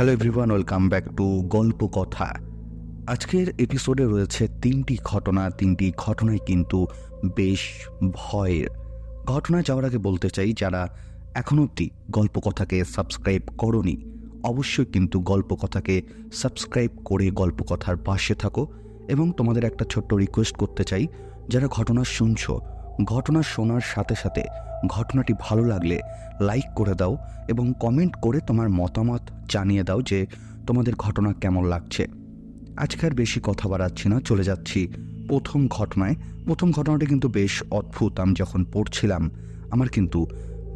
Hello everyone welcome back to গল্প কথা। আজকের এপিসোডে রয়েছে তিনটি ঘটনা, তিনটি ঘটনায় কিন্তু বেশ ভয়ের। ঘটনা যাওয়ার আগে বলতে চাই, যারা এখন অবধি গল্প কথাকে সাবস্ক্রাইব করনি, অবশ্যই কিন্তু গল্প কথাকে সাবস্ক্রাইব করে গল্প কথার পাশে থাকো। এবং তোমাদের একটা ছোট্ট রিকোয়েস্ট করতে চাই, যারা ঘটনা শুনছো ঘটনা শোনার সাথে সাথে ঘটনাটি ভালো লাগলে লাইক করে দাও এবং কমেন্ট করে তোমার মতামত জানিয়ে দাও যে তোমাদের ঘটনা কেমন লাগছে। আজকে আর বেশি কথা বাড়াচ্ছি না, চলে যাচ্ছি প্রথম ঘটনায়। প্রথম ঘটনাটি কিন্তু বেশ অদ্ভুত, আমি যখন পড়ছিলাম আমার কিন্তু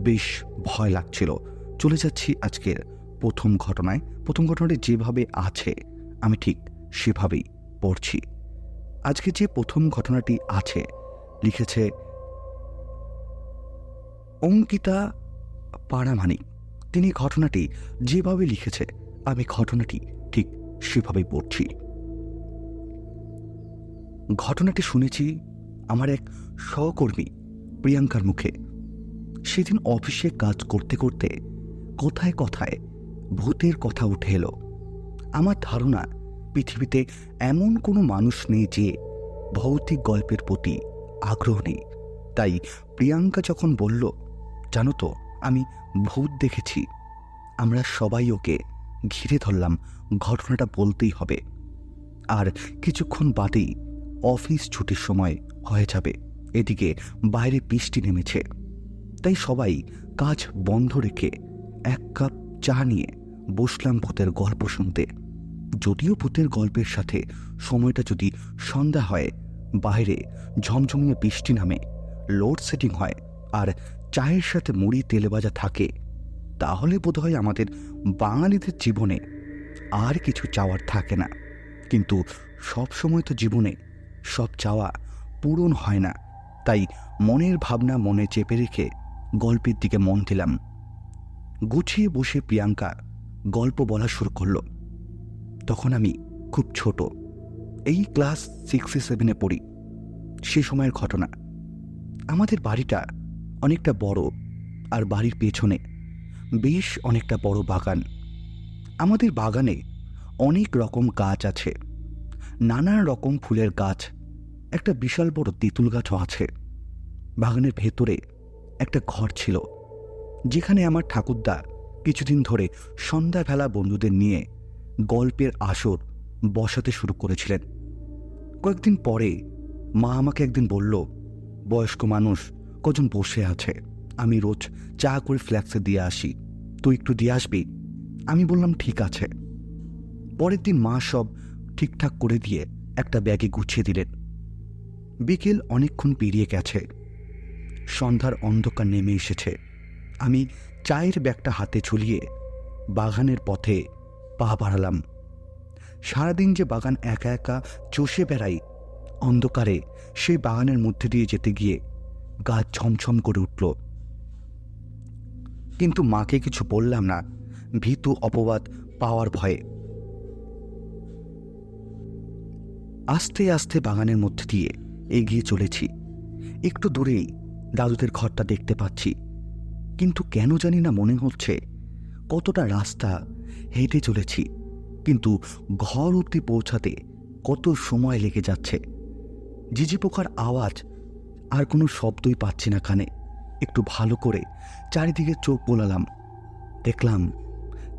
বেশ ভয় লাগছিল। চলে যাচ্ছি আজকের প্রথম ঘটনায়। প্রথম ঘটনাটি যেভাবে আছে, আমি ঠিক সেভাবেই পড়ছি। আজকে যে প্রথম ঘটনাটি আছে, লিখেছে অঙ্কিতা পাড়ামানিক তিনি ঘটনাটি যেভাবে লিখেছে, আমি ঘটনাটি ঠিক সেভাবেই পড়ছি। ঘটনাটি শুনেছি আমার এক সহকর্মী প্রিয়াঙ্কার মুখে। সেদিন অফিসে কাজ করতে করতে কোথায় কথায় ভূতের কথা উঠে এলো। আমার ধারণা, পৃথিবীতে এমন কোনো মানুষ নেই যে ভৌতিক গল্পের প্রতি আগ্রহ নেই। তাই প্রিয়াঙ্কা যখন বলল জানো তো, আমি ভূত দেখেছি। আমরা সবাই ওকে ঘিরে ধরলাম, ঘটনাটা বলতেই হবে। আর কিছুক্ষণ বাদেই অফিস ছুটির সময় হয়ে যাবে, এদিকে বাইরে বৃষ্টি নেমেছে। তাই সবাই কাজ বন্ধ রেখে এক কাপ চা নিয়ে বসলাম ভূতের গল্প শুনতে। যদিও ভূতের গল্পের সাথে সময়টা যদি সন্ধ্যা হয়, বাইরে ঝমঝমিয়ে বৃষ্টি নামে লোডশেডিং হয়, আর চায়ের সাথে মুড়ি তেলে ভাজা থাকে, তাহলে বোধহয় আমাদের বাঙালিদের জীবনে আর কিছু চাওয়ার থাকে না। কিন্তু সব সময় তো জীবনে সব চাওয়া পূরণ হয় না। তাই মনের ভাবনা মনে চেপে রেখে গল্পের দিকে মন দিলাম। গুছিয়ে বসে প্রিয়াঙ্কা গল্প বলা শুরু করল। তখন আমি খুব ছোট, এই ক্লাস সিক্সে সেভেনে পড়ি। সে সময়ের ঘটনা। আমাদের বাড়িটা অনেকটা বড় আর বাড়ির পেছনে বেশ অনেকটা বড় বাগান। আমাদের বাগানে অনেক রকম গাছ আছে। নানান রকম ফুলের গাছ, একটা বিশাল বড় তেঁতুল গাছও আছে। বাগানের ভেতরে একটা ঘর ছিল, যেখানে আমার ঠাকুরদা কিছুদিন ধরে সন্ধ্যাবেলা বন্ধুদের নিয়ে গল্পের আসর বসাতে শুরু করেছিলেন। কয়েকদিন পরে মা আমাকে একদিন বলল, বয়স্ক মানুষ কজন বসে আছে? আমি রোজ চা করে ফ্ল্যাক্সে দিয়ে আসি। তুই একটু দিয়ে আসবি? আমি বললাম, ঠিক আছে। পরের দিন মা সব ঠিকঠাক করে দিয়ে একটা ব্যাগে গুছিয়ে দিলেন। বিকেল অনেকক্ষণ পেরিয়ে গেছে। সন্ধ্যার অন্ধকার নেমে এসেছে। আমি চায়ের ব্যাগটা হাতে ঝুলিয়ে বাগানের পথে পা বাড়ালাম। সারাদিন যে বাগান একা একা চষে বেড়াই, অন্ধকারে সেই বাগানের মধ্যে দিয়ে যেতে গিয়ে গা ছমছম করে উঠল। কিন্তু মাকে কিছু বললাম না, ভীতু অপবাদ পাওয়ার ভয়ে। আস্তে আস্তে বাগানের মধ্যে দিয়ে এগিয়ে চলেছি। একটু দূরেই দাদুদের ঘরটা দেখতে পাচ্ছি। কিন্তু কেন জানি না মনে হচ্ছে কতটা রাস্তা হেঁটে চলেছি, কিন্তু ঘর অব্দি পৌঁছাতে কত সময় লেগে যাচ্ছে। জিজি পোকার আওয়াজ আর কোনো শব্দই পাচ্ছি না কানে। একটু ভালো করে চারিদিকে চোখ বোলালাম। দেখলাম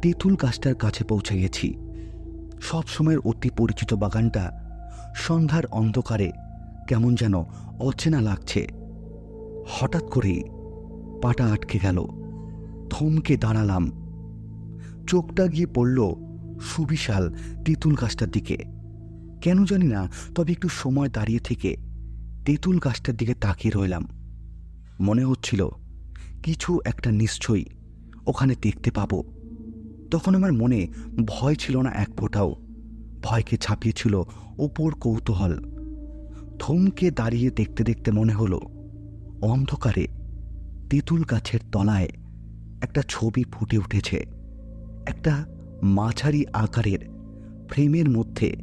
তেঁতুল গাছটার কাছে পৌঁছে গেছি সব সময়ের অতি পরিচিত বাগানটা সন্ধ্যার অন্ধকারে কেমন যেন অচেনা লাগছে। হঠাৎ করেই পাটা আটকে গেল। থমকে দাঁড়ালাম। চোখটা গিয়ে পড়ল সুবিশাল তেঁতুল গাছটার দিকে। কেন জানি না, তবে একটু সময় দাঁড়িয়ে থেকে তেঁতুল গাছটার দিকে তাকিয়ে রইলাম। মনে হচ্ছিল, কিছু একটা নিশ্চয়ই ওখানে দেখতে পাবো। তখন আমার মনে ভয় ছিল না এক ফোঁটাও। ভয়কে ছাপিয়েছিল ওপর কৌতূহল। থমকে দাঁড়িয়ে দেখতে দেখতে মনে হলো, অন্ধকারে তেঁতুল গাছের তলায় একটা ছবি ফুটে উঠেছে। একটা মাঝারি আকারের ফ্রেমের মধ্যে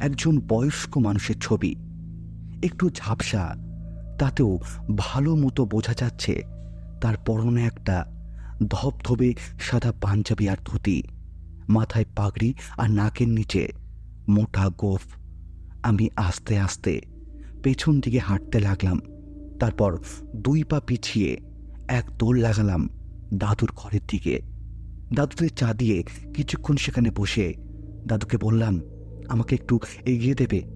একজন বয়স্ক মানুষের ছবি। একটু ঝাপসা, তাতেও ভালো মতো বোঝা যাচ্ছে তার পরনে একটা ধবধবে সাদা পাঞ্জাবি আর ধুতি, মাথায় পাগড়ি আর নাকের নিচে মোটা গোফ। আমি আস্তে আস্তে পেছন দিকে হাঁটতে লাগলাম, তারপর দুই পা পিছিয়ে এক দোল লাগালাম দাদুর ঘরের দিকে। দাদুদের চা দিয়ে কিছুক্ষণ সেখানে বসে দাদুকে বললাম, আমাকে একটু এগিয়ে দেবে?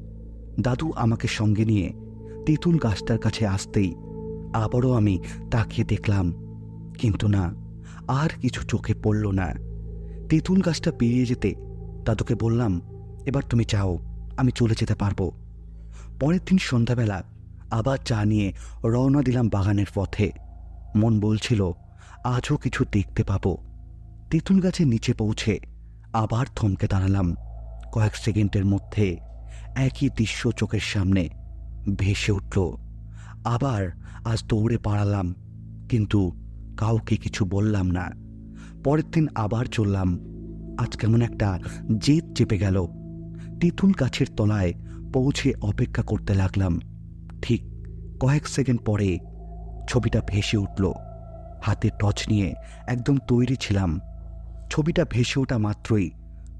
দাদু আমাকে সঙ্গে নিয়ে তেঁতুল গাছটার কাছে আসতেই আবারও আমি তাকিয়ে দেখলাম। কিন্তু না, আর কিছু চোখে পড়ল না। তেঁতুল গাছটা পেরিয়ে যেতে দাদুকে বললাম, এবার তুমি চাও আমি চলে যেতে পারব। পরের দিন সন্ধ্যাবেলা আবার চা নিয়ে রওনা দিলাম বাগানের পথে। মন বলছিল, আজও কিছু দেখতে পাবো। তেঁতুল গাছের নিচে পৌঁছে আবার থমকে দাঁড়ালাম। কয়েক সেকেন্ডের মধ্যে একই দৃশ্য চোখের সামনে ভেসে উঠল। আবার আজ দৌড়ে পাড়ালাম কিন্তু কাউকে কিছু বললাম না। পরের দিন আবার চললাম। আজ কেমন একটা জেদ চেপে গেল। তেঁতুল গাছের তলায় পৌঁছে অপেক্ষা করতে লাগলাম। ঠিক কয়েক সেকেন্ড পরে ছবিটা ভেসে উঠল। হাতে টর্চ নিয়ে একদম তৈরি ছিলাম। ছবিটা ভেসে ওঠা মাত্রই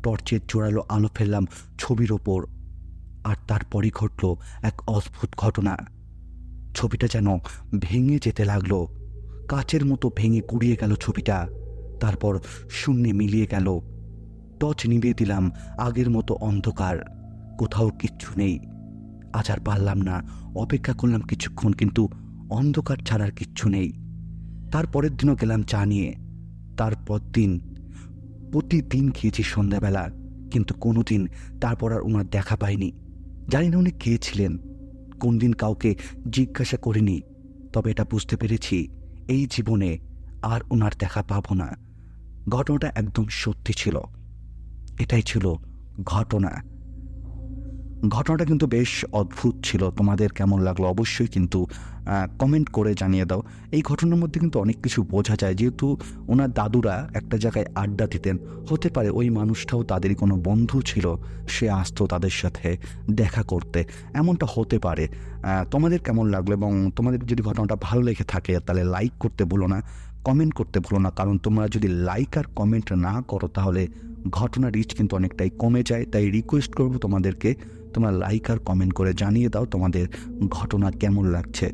টর্চের জোরালো আলো ফেললাম ছবির ওপর। আর তারপরই ঘটল এক অদ্ভুত ঘটনা। ছবিটা যেন ভেঙে যেতে লাগল। কাচের মতো ভেঙে কুড়িয়ে গেল ছবিটা। তারপর শূন্যে মিলিয়ে গেল। টর্চ নিভিয়ে দিলাম আগের মতো অন্ধকার। কোথাও কিচ্ছু নেই। আজ আর পারলাম না। অপেক্ষা করলাম কিছুক্ষণ, কিন্তু অন্ধকার ছাড়ার কিচ্ছু নেই। তারপরের দিনও গেলাম চা নিয়ে। তারপর দিন। প্রতিদিন খেয়েছি সন্ধ্যাবেলা, কিন্তু কোনোদিন তারপর আর ওনার দেখা পাইনি। জানি না উনি কে ছিলেন, কোন দিন কাউকে জিজ্ঞাসা করিনি, তবে এটা বুঝতে পেরেছি, এই জীবনে আর ওনার দেখা পাব না। ঘটনাটা একদম সত্যি ছিল। এটাই ছিল ঘটনা। ঘটনাটা কিন্তু বেশ অদ্ভুত ছিল। তোমাদের কেমন লাগল অবশ্যই কিন্তু কমেন্ট করে জানিয়ে দাও। এই ঘটনার মধ্যে কিন্তু অনেক কিছু বোঝা যায়। যেহেতু ওনার দাদুরা একটা জায়গায় আড্ডা দিতেন, হতে পারে ওই মানুষটাও তাদেরই কোনো বন্ধু ছিল, সে আসতো তাদের সাথে দেখা করতে। এমনটা হতে পারে। তোমাদের কেমন লাগল এবং তোমাদের যদি ঘটনাটা ভালো লেগে থাকে, তাহলে লাইক করতে ভুলো না কমেন্ট করতে ভুলো না। কারণ তোমরা যদি লাইক আর কমেন্ট না করো, তাহলে ঘটনা রিচ কিন্তু অনেকটাই কমে যায়। তাই রিকোয়েস্ট করব তোমাদেরকে, তোমরা লাইক আর কমেন্ট করে জানিয়ে দাও তোমাদের ঘটনা কেমন লাগছে।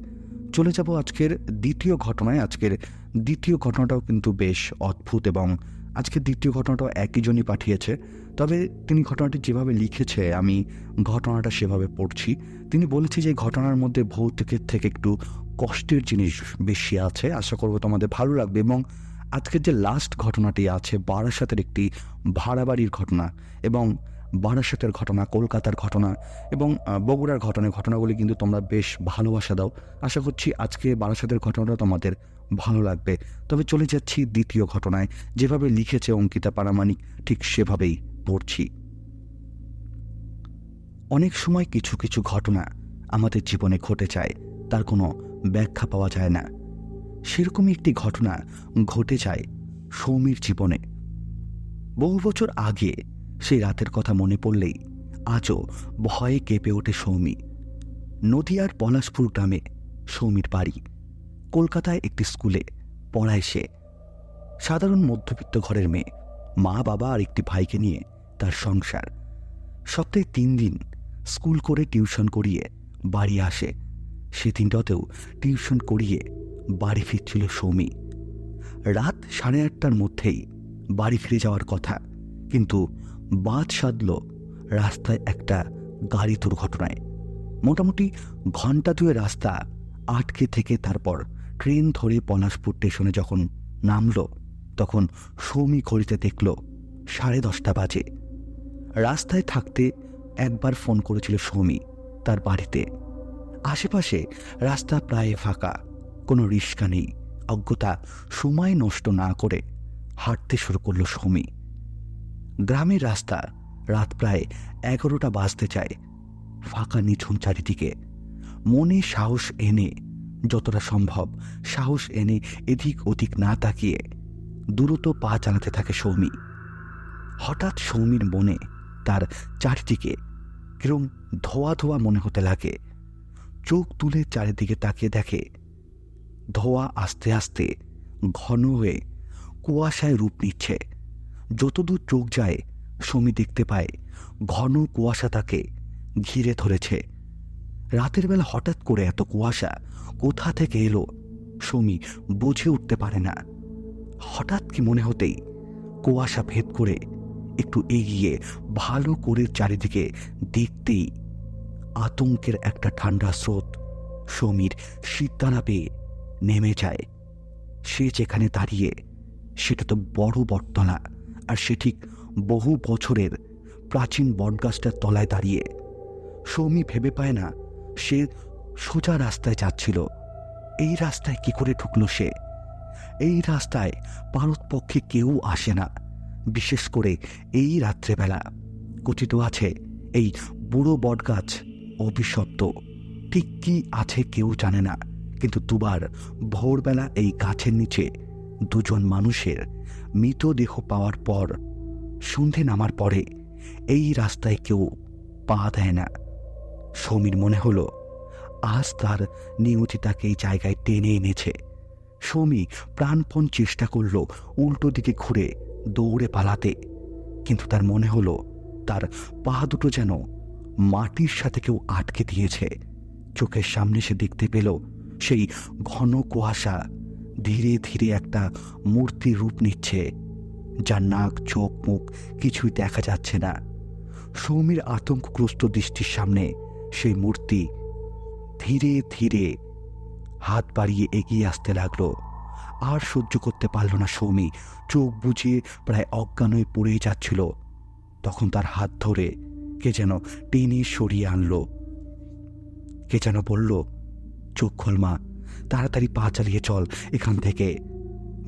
চলে যাব আজকের দ্বিতীয় ঘটনায়। আজকের দ্বিতীয় ঘটনাটাও কিন্তু বেশ অদ্ভুত এবং আজকের দ্বিতীয় ঘটনাটাও একই জনই পাঠিয়েছে। তবে তিনি ঘটনাটি যেভাবে লিখেছে, আমি ঘটনাটা সেভাবে পড়ছি। তিনি বলেছি যে, ঘটনার মধ্যে ভৌতিকের থেকে একটু কষ্টের জিনিস বেশি আছে। আশা করব তোমাদের ভালো লাগবে এবং আজকের যে লাস্ট ঘটনাটি আছে, বারাসাতের একটি ভাড়া বাড়ির ঘটনা এবং বারাসাতের ঘটনা, কলকাতার ঘটনা এবং বগুড়ার ঘটনা, ঘটনাগুলি কিন্তু তোমরা বেশ ভালোবাসা দাও। আশা করছি আজকে বারাসাতের ঘটনাটা তোমাদের ভালো লাগবে। তবে চলে যাচ্ছি দ্বিতীয় ঘটনায়। যেভাবে লিখেছে অঙ্কিতা পারামানিক ঠিক সেভাবেই পড়ছি। অনেক সময় কিছু কিছু ঘটনা আমাদের জীবনে ঘটে যায়, তার কোনো ব্যাখ্যা পাওয়া যায় না। সেরকমই একটি ঘটনা ঘটে যায় সৌমির জীবনে। বহু বছর আগে সেই রাতের কথা মনে পড়লেই আজও ভয়ে কেঁপে ওঠে সৌমি। নদিয়ার পলাশপুর গ্রামে সৌমির বাড়ি। কলকাতায় একটি স্কুলে পড়ায় সে। সাধারণ মধ্যবিত্ত ঘরের মেয়ে, মা, বাবা আর একটি ভাইকে নিয়ে তার সংসার। সপ্তাহে তিন দিন স্কুল করে টিউশন করিয়ে বাড়ি আসে। সে সেদিনটাতেও টিউশন করিয়ে বাড়ি ফিরছিল সৌমি। রাত সাড়ে আটটার মধ্যেই বাড়ি ফিরে যাওয়ার কথা, কিন্তু বাদ সাধল রাস্তায় একটা গাড়ি দুর্ঘটনায়। মোটামুটি ঘণ্টা দুয়ে রাস্তা আটকে থেকে তারপর ট্রেন ধরে পলাশপুর স্টেশনে যখন নামল, তখন সৌমি ঘড়িতে দেখল সাড়ে দশটা বাজে। রাস্তায় থাকতে একবার ফোন করেছিল সৌমি তার বাড়িতে। আশেপাশে রাস্তা প্রায় ফাঁকা। কোনো রিস্কা নেই। অজ্ঞতা সময় নষ্ট না করে হাঁটতে শুরু করল সৌমি। গ্রামের রাস্তা রাত প্রায় এগারোটা বাজতে চায় ফাঁকা নিঝুম চারিদিকে। মনে সাহস এনে, যতটা সম্ভব সাহস এনে এদিক ওদিক না তাকিয়ে দ্রুত পা চালাতে থাকে সৌমি। হঠাৎ সৌমির মনে তার চারিদিকে কিরম ধোয়া ধোয়া মনে হতে লাগে। চোখ তুলে চারিদিকে তাকিয়ে দেখে ধোয়া আস্তে আস্তে ঘন হয়ে কুয়াশায় রূপ নিচ্ছে। যতদূর চোখ যায়, সমী দেখতে পায়, ঘন কুয়াশা তাকে ঘিরে ধরেছে। রাতের বেলা হঠাৎ করে এত কুয়াশা কোথা থেকে এলো, সমী বুঝে উঠতে পারে না। হঠাৎ কি মনে হতেই কুয়াশা ভেদ করে একটু এগিয়ে ভালো করে চারিদিকে দেখতেই আতঙ্কের একটা ঠান্ডা স্রোত সমীর শীতদানা পেয়ে নেমে যায়। সে যেখানে দাঁড়িয়ে, সেটা তো বড় বটতলা, আর সে ঠিক বহু বছরের প্রাচীন বটগাছটার তলায় দাঁড়িয়ে। সৌমি ভেবে পায় না, সে সোজা রাস্তায় যাচ্ছিল। এই রাস্তায় কি করে ঢুকলো সে? এই রাস্তায় পারতপক্ষে কেউ আসে না, বিশেষ করে এই রাত্রেবেলা। কথিত আছে, এই বুড়ো বটগাছ অভিশপ্ত। ঠিক কি আছে কেউ জানে না। কিন্তু দুবার ভোরবেলা এই গাছের নিচে দুজন মানুষের মৃতদেহ পাওয়ার পর সন্ধে নামার পরে এই রাস্তায় কেউ পা দেয় না। সমীর মনে হলো, আজ তার নিয়তি তাকে এই জায়গায় টেনে এনেছে। সমী প্রাণপণ চেষ্টা করল উল্টো দিকে ঘুরে দৌড়ে পালাতে, কিন্তু তার মনে হলো তার পা দুটো যেন মাটির সাথে কেউ আটকে দিয়েছে। চোখের সামনে সে দেখতে পেল সেই ঘন কুয়াশা ধীরে ধীরে একটা মূর্তি রূপ নিচ্ছে, যার নাক, চোখ, মুখ কিছুই দেখা যাচ্ছে না। সৌমির আতঙ্কগ্রস্ত দৃষ্টির সামনে সেই মূর্তি ধীরে ধীরে হাত বাড়িয়ে এগিয়ে আসতে লাগল। আর সহ্য করতে পারল না সৌমি, চোখ বুঝিয়ে প্রায় অজ্ঞান হয়ে পড়েই যাচ্ছিল। তখন তার হাত ধরে কে যেন টেনে সরিয়ে আনলো। কে যেন বলল চোখ খোল, মা। তাড়াতাড়ি পা চালিয়ে চল এখান থেকে।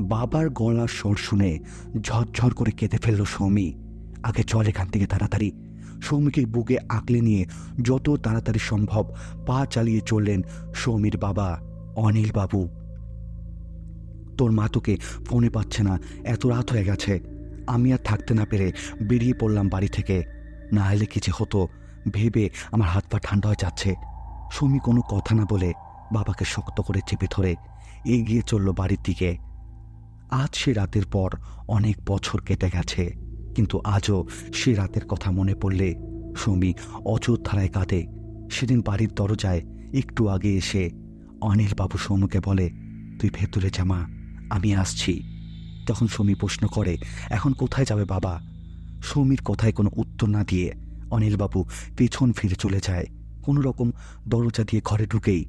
বাবার গলার স্বর শুনে ঝরঝর করে কেঁদে ফেলল সৌমি। আগে চল এখান থেকে তাড়াতাড়ি। সৌমিকে বুকে আঁকলে নিয়ে যত তাড়াতাড়ি সম্ভব পা চালিয়ে চললেন সৌমির বাবা অনিল বাবু। তোর মা তোকে ফোনে পাচ্ছে না, এত রাত হয়ে গেছে। আমি আর থাকতে না পেরে বেরিয়ে পড়লাম বাড়ি থেকে। না এলে কিছু হতো, ভেবে আমার হাত পা ঠান্ডা হয়ে যাচ্ছে। সৌমি কোনো কথা না বলে বাবাকে শক্ত করে চেপে ধরে এগিয়ে চলল বাড়ির দিকে। আজ সে রাতের পর অনেক বছর কেটে গেছে, কিন্তু আজও সে রাতের কথা মনে পড়লে সৌমি অযোধ্যায় কাঁদে। সেদিন বাড়ির দরজায় একটু আগে এসে অনিল বাবু সৌমকে বলে, তুই ভেতরে জামা আমি আসছি। তখন সৌমি প্রশ্ন করে, এখন কোথায় যাবে বাবা? সৌমির কথায় কোনো উত্তর না দিয়ে অনিলবাবু পেছন ফিরে চলে যায়। কোনো রকম দরজা দিয়ে ঘরে ঢুকেই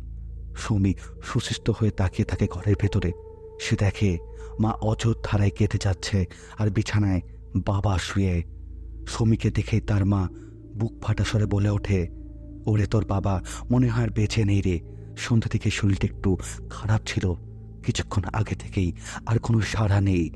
সৌমি সুসিষ্ট হয়ে তাকিয়ে থাকে ঘরের ভেতরে। সে দেখে, মা অযোধ্যারায় কেটে যাচ্ছে আর বিছানায় বাবা শুয়ে। সৌমিকে দেখে তার মা বুক ফাটা স্বরে বলে ওঠে, ওরে তোর বাবা, মনে হয় আর বেঁচে নেই রে। সন্ধ্যা থেকে শরীরটা একটু খারাপ ছিল। কিছুক্ষণ আগে থেকেই আর কোনো সাড়া নেই।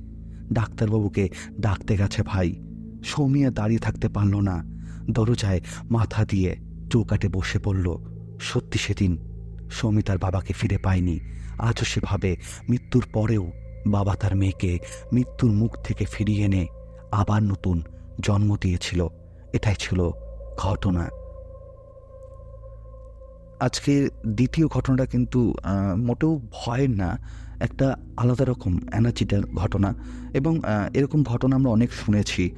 ডাক্তারবাবুকে ডাকতে গেছে ভাই। সৌমিয়া দাঁড়িয়ে থাকতে পারল না। দরজায় মাথা দিয়ে চৌকাটে বসে পড়ল। সত্যি সেদিন সৌমি তার বাবাকে ফিরে পায়নি। আজও সে ভাবে মৃত্যুর পরেও বাবা তার মেয়েকে মৃত্যুর মুখ থেকে ফিরিয়ে এনে আবার নতুন জন্ম দিয়েছিল। এটাই ছিল ঘটনা। আজকের দ্বিতীয় ঘটনাটা কিন্তু মোটেও ভয়ের না, একটা আলাদা রকম এনার্জিটার ঘটনা। এবং এরকম ঘটনা আমরা অনেক শুনেছি।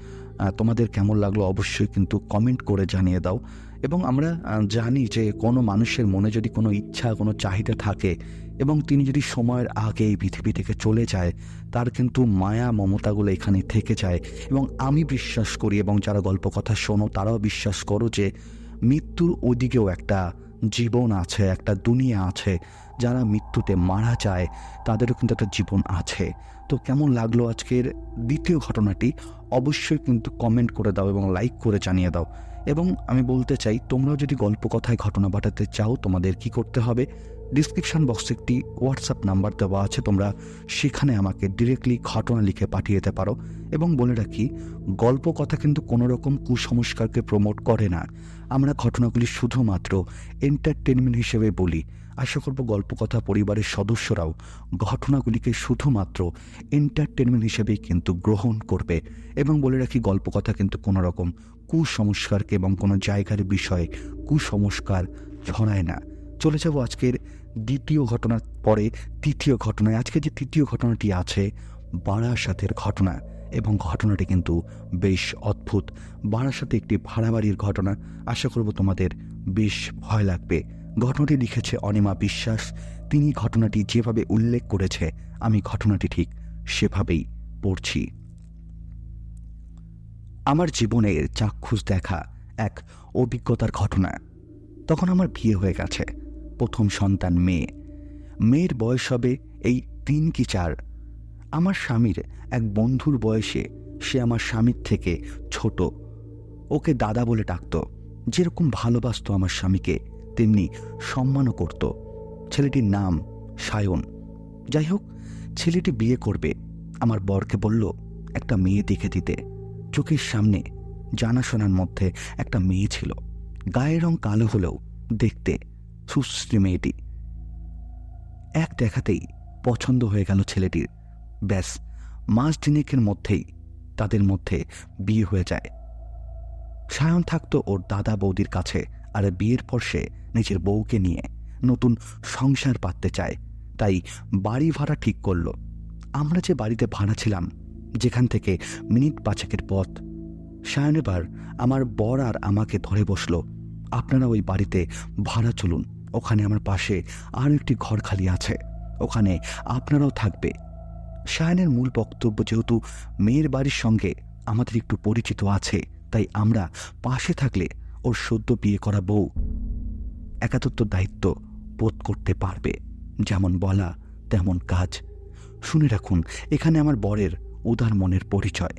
তোমাদের কেমন লাগল অবশ্যই কিন্তু কমেন্ট করে জানিয়ে দাও। এবং আমরা জানি যে কোনো মানুষের মনে যদি কোনো ইচ্ছা, কোনো চাহিদা থাকে এবং তিনি যদি সময়ের আগে এই পৃথিবী থেকে চলে যায়, তার কিন্তু মায়া, মমতাগুলো এখানে থেকে যায়। এবং আমি বিশ্বাস করি এবং যারা গল্প কথা শোনো, তারাও বিশ্বাস করো যে মৃত্যুর ওদিকেও একটা জীবন আছে, একটা দুনিয়া আছে। যারা মৃত্যুতে মারা যায়, তাদেরও কিন্তু একটা জীবন আছে। তো কেমন লাগল আজকের দ্বিতীয় ঘটনাটি? অবশ্যই কিন্তু কমেন্ট করে দাও এবং লাইক করে জানিয়ে দাও। এবং আমি বলতে চাই, তোমরাও যদি গল্প কথায় ঘটনা পাঠাতে চাও, তোমাদের কি করতে হবে? ডিসক্রিপশন বক্সে একটি হোয়াটসঅ্যাপ নাম্বার দেওয়া আছে, তোমরা সেখানে আমাকে ডিরেক্টলি ঘটনা লিখে পাঠিয়ে দিতে পারো। এবং বলে রাখি গল্প কথা কিন্তু কোনো রকম কুসংস্কারকে প্রমোট করে না। আমরা ঘটনাগুলি শুধুমাত্র এন্টারটেনমেন্ট হিসেবে বলি। আশা করব গল্প কথা পরিবারের সদস্যরাও ঘটনাগুলিকে শুধুমাত্র এন্টারটেনমেন্ট হিসেবেই কিন্তু গ্রহণ করবে। এবং বলে রাখি গল্প কথা কিন্তু কোনো রকম কুসংস্কারকে এবং কোনো জায়গার বিষয়ে কুসংস্কার ছড়ায় না। চলে যাব আজকের দ্বিতীয় ঘটনার পরে তৃতীয় ঘটনায়। আজকে যে তৃতীয় ঘটনাটি আছে, বারাসাতের ঘটনা। এবং ঘটনাটি কিন্তু বেশ অদ্ভুত। বারাসাতে একটি ভাড়া বাড়ির ঘটনা। আশা করব তোমাদের বেশ ভয় লাগবে। ঘটনাটি লিখেছে অনিমা বিশ্বাস। তিনি ঘটনাটি যেভাবে উল্লেখ করেছে, আমি ঘটনাটি ঠিক সেভাবেই পড়ছি। আমার জীবনের চাক্ষুষ দেখা এক অভিজ্ঞতার ঘটনা। তখন আমার বিয়ে হয়ে গেছে, প্রথম সন্তান মেয়ে। মেয়ের বয়স হবে এই তিন কি চার। আমার স্বামীর এক বন্ধুর বয়সে সে আমার স্বামীর থেকে ছোট। ওকে দাদা বলে ডাকত, যেরকম ভালোবাসতো আমার স্বামীকে, তেমনি সম্মানও করত। ছেলেটির নাম সায়ন। যাই হোক, ছেলেটি বিয়ে করবে। আমার বরকে বলল, একটা মেয়ে দেখে দিতে। চোখের সামনে জানাশোনার মধ্যে একটা মেয়ে ছিল। গায়ের রং কালো হলেও দেখতে সুশ্রী মেয়েটি। এক দেখাতেই পছন্দ হয়ে গেল ছেলেটির। ব্যাস, মাস দিনেকের মধ্যেই তাদের মধ্যে বিয়ে হয়ে যায়। সায়ন থাকতো ওর দাদা বৌদির কাছে, আর বিয়ের পর সে নিজের বউকে নিয়ে নতুন সংসার পাততে চায়। তাই বাড়ি ভাড়া ঠিক করল। আমরা যে বাড়িতে ভাড়া ছিলাম যেখান থেকে মিনিট পাঁচেকের পথ। সায়ন এবার আমার বর আর আমাকে ধরে বসল। আপনারা ওই বাড়িতে ভাড়া চলুন। ওখানে আমার পাশে আরও একটি ঘর খালি আছে। ওখানে আপনারাও থাকবে। সায়নের মূল বক্তব্য যেহেতু মেয়ের বাড়ির সঙ্গে আমাদের একটু পরিচিত আছে, তাই আমরা পাশে থাকলে ওর সদ্য বিয়ে করা বউ একাতত্ব দায়িত্ব বোধ করতে পারবে। যেমন বলা, তেমন কাজ। শুনে রাখুন, এখানে আমার বরের উদার মনের পরিচয়।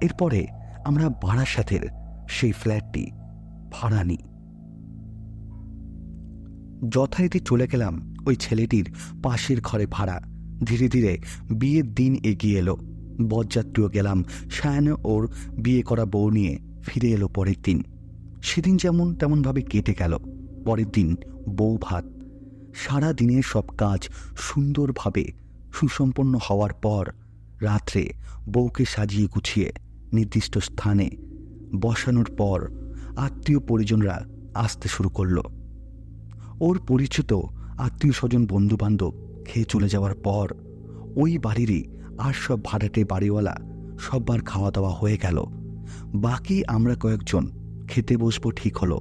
এরপরে আমরা বারাসাতের সেই ফ্ল্যাটটি ভাড়া নিই যথারীতি চলে গেলাম ওই ছেলেটির পাশের ঘরে ভাড়া। ধীরে ধীরে বিয়ের দিন এগিয়ে এলো। বরযাত্রীও গেলাম সায়ান ওর বিয়ে করা বউ নিয়ে ফিরে এলো পরের দিন। সেদিন যেমন তেমনভাবে কেটে গেল। পরের দিন বউ ভাত। সারা দিনের সব কাজ সুন্দরভাবে সুসম্পন্ন হওয়ার পর রাত্রে বউকে সাজিয়ে গুছিয়ে নির্দিষ্ট স্থানে বসানোর পর আত্মীয় পরিজনরা আসতে শুরু করল। ওর পরিচিত আত্মীয় স্বজন বন্ধুবান্ধব খেয়ে চলে যাওয়ার পর ওই বাড়িরই আর সব ভাড়াটে বাড়িওয়ালা সববার খাওয়া দাওয়া হয়ে গেল। বাকি আমরা কয়েকজন খেতে বসবো ঠিক হলো।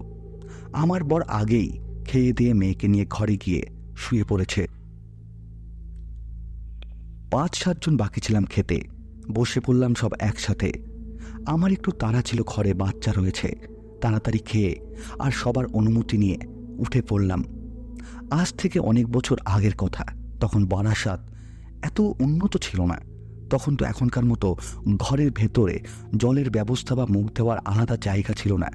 আমার বর আগেই খেয়ে দিয়ে মেয়েকে নিয়ে ঘরে গিয়ে শুয়ে পড়েছে। পাঁচ সাতজন বাকি ছিলাম খেতে। বসে পড়লাম সব একসাথে। আমার একটু তাড়া ছিল ঘরে বাচ্চা রয়েছে। তাড়াতাড়ি খেয়ে আর সবার অনুমতি নিয়ে উঠে পড়লাম। আজ থেকে অনেক বছর আগের কথা। তখন বারাসাত এত উন্নত ছিল না। তখন তো এখনকার মতো ঘরের ভেতরে জলের ব্যবস্থা বা মুখ দেওয়ার আলাদা জায়গা ছিল না।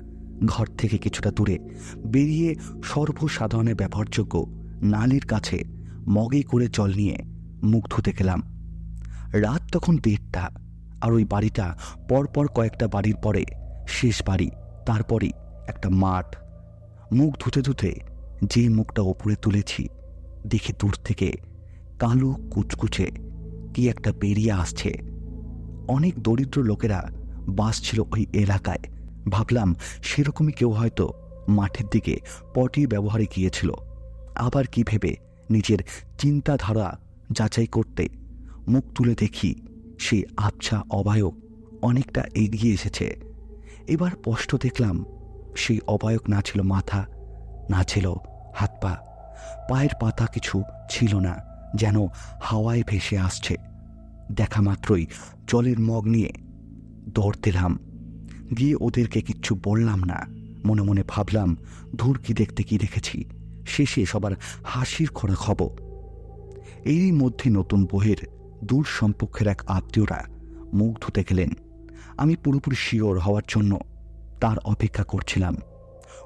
ঘর থেকে কিছুটা দূরে বেরিয়ে সর্বসাধারণের ব্যবহারযোগ্য নালির কাছে মগে করে জল নিয়ে মুখ ধুতে গেলাম। রাত তখন দেড়টা আর ওই বাড়িটা পরপর কয়েকটা বাড়ির পরে শেষ বাড়ি, তারপরই একটা মাঠ। মুখ ধুতে ধুতে যে মুখটা ওপরে তুলেছি, দেখে দূর থেকে কালো কুচকুচে কি একটা বেরিয়ে আসছে। অনেক দরিদ্র লোকেরা বাস ছিল ওই এলাকায়। ভাবলাম সেরকমই কেউ হয়তো মাঠের দিকে পটি ব্যবহারে গিয়েছিল। আবার কি ভেবে নিজের চিন্তাধারা যাচাই করতে মুখ তুলে দেখি সেই আবছা অবায়ক অনেকটা এগিয়ে এসেছে। এবার স্পষ্ট দেখলাম সেই অবায়ক না ছিল মাথা, না ছিল হাত পা, পায়ের পাতা কিছু ছিল না, যেন হাওয়ায় ভেসে আসছে। দেখা মাত্রই জলের মগ নিয়ে দৌড় দিলাম। গিয়ে ওদেরকে কিচ্ছু বললাম না, মনে মনে ভাবলাম ধূর কি দেখতে কি রেখেছি শেষে সবার হাসির খোরাক হব। এরই মধ্যে নতুন বইয়ের দূর সম্পর্কের এক আত্মীয়রা মুখ ধুতে গেলেন। আমি পুরোপুরি শিওর হওয়ার জন্য তার অপেক্ষা করছিলাম।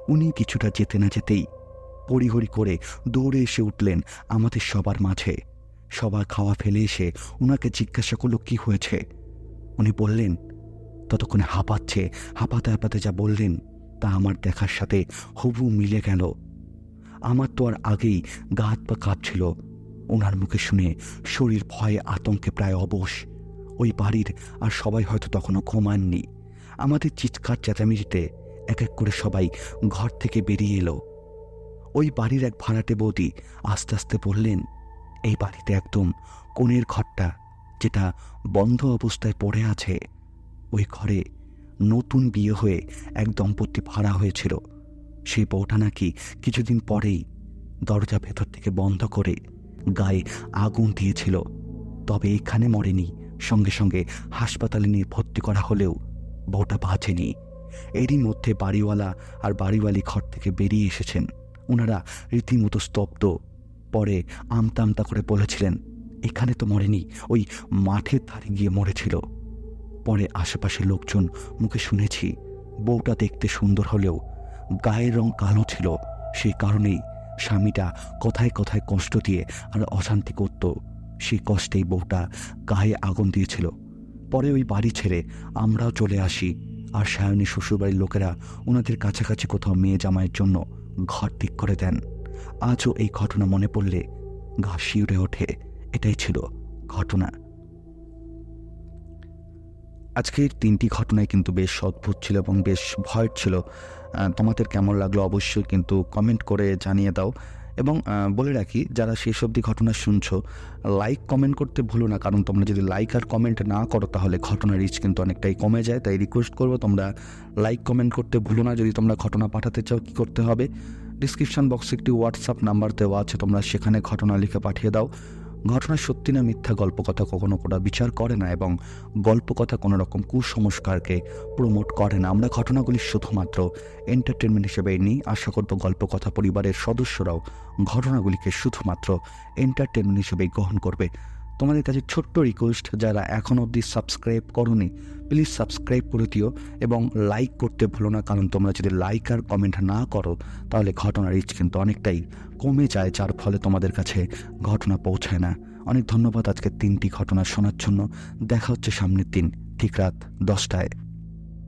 উনি কিছুটা যেতে না যেতেই পরিহরি করে দৌড়ে এসে উঠলেন আমাদের সবার মাঝে। সবার খাওয়া ফেলে এসে ওনাকে জিজ্ঞাসা করল, কি হয়েছে? উনি বললেন, ততক্ষণে হাঁপাচ্ছে, হাঁপাতে হাঁপাতে যা বললেন তা আমার দেখার সাথে হুবু মিলে গেল। আমার তো আর আগেই গা হাত পা কাঁপছিল। ওনার মুখে শুনে শরীর ভয়ে আতঙ্কে প্রায় অবশ। ওই বাড়ির আর সবাই হয়তো তখনও ঘুমাননি। আমাদের চিৎকার, চেঁচামেচিতে এক এক করে সবাই ঘর থেকে বেরিয়ে এলো। ওই বাড়ির এক ভাড়াটে বৌদি আস্তে আস্তে বললেন, এই বাড়িতে একদম কোণের ঘরটা, যেটা বন্ধ অবস্থায় পড়ে আছে, ওই ঘরে নতুন বিয়ে হয়ে এক দম্পতি ভাড়া হয়েছিল। সেই বউটা নাকি কিছুদিন পরেই দরজা ভেতর থেকে বন্ধ করে গায়ে আগুন দিয়েছিল। তবে এখানে মরেনি। সঙ্গে সঙ্গে হাসপাতালে নিয়ে ভর্তি করা হলেও বউটা বাঁচেনি। এরই মধ্যে বাড়িওয়ালা আর বাড়িওয়ালি ঘর থেকে বেরিয়ে এসেছেন। ওনারা রীতিমতো স্তব্ধ। পরে আমতা আমতা করে বলেছিলেন, এখানে তো মরেনি, ওই মাঠের ধারে গিয়ে মরেছিল। পরে আশেপাশের লোকজন মুখে শুনেছি, বউটা দেখতে সুন্দর হলেও গায়ের রং কালো ছিল। সেই কারণেই স্বামীটা কথায় কথায় কষ্ট দিয়ে আর অশান্তি করত। সেই কষ্টেই বউটা গায়ে আগুন দিয়েছিল। পরে ওই বাড়ি ছেড়ে আমরাও চলে আসি। আর সায়নী শ্বশুরবাড়ির লোকেরা ওনাদের কাছাকাছি কোথাও মেয়ে জামাইয়ের জন্য ঘর ঠিক করে দেন। আজও এই ঘটনা মনে পড়লে গা শিউরে ওঠে। এটাই ছিল ঘটনা। আজকের তিনটি ঘটনায় কিন্তু বেশ অদ্ভুত ছিল এবং বেশ ভয়ের ছিল। তোমাদের কেমন লাগল অবশ্যই কিন্তু কমেন্ট করে জানিয়ে দাও। এবং বলে রাখি, যারা শেষ অবধি ঘটনা শুনছো লাইক কমেন্ট করতে ভুলো না, কারণ তোমরা যদি লাইক আর কমেন্ট না করো, তাহলে ঘটনার রিচ কিন্তু অনেকটাই কমে যায়। তাই রিকোয়েস্ট করব, তোমরা লাইক কমেন্ট করতে ভুলো না। যদি তোমরা ঘটনা পাঠাতে চাও, কী করতে হবে? ডিসক্রিপশন বক্সে একটি হোয়াটসঅ্যাপ নাম্বার দেওয়া আছে, তোমরা সেখানে ঘটনা লিখে পাঠিয়ে দাও। ঘটনা সত্যি না মিথ্যা গল্পকথা কখনো কোটা বিচার করে না এবং গল্পকথা কোনো রকম কুসংস্কারকে প্রমোট করে না। আমরা ঘটনাগুলি শুধুমাত্র এন্টারটেনমেন্ট হিসেবে নিই। আশা করব গল্পকথা পরিবারের সদস্যরাও ঘটনাগুলিকে শুধুমাত্র এন্টারটেনমেন্ট হিসেবেই গ্রহণ করবে। তোমাদের কাছে ছোট্ট রিকোয়েস্ট যারা এখন অবধি সাবস্ক্রাইব করনি প্লিজ সাবস্ক্রাইব করে দিও এবং লাইক করতে ভুলো না। কারণ তোমরা যদি লাইক আর কমেন্ট না করো, তাহলে ঘটনার রিচ কিন্তু অনেকটাই কমে যায়, যার ফলে তোমাদের কাছে ঘটনা পৌঁছায় না। অনেক ধন্যবাদ আজকে তিনটি ঘটনা শোনার জন্য। দেখা হচ্ছে সামনের দিন, ঠিক রাত দশটায়।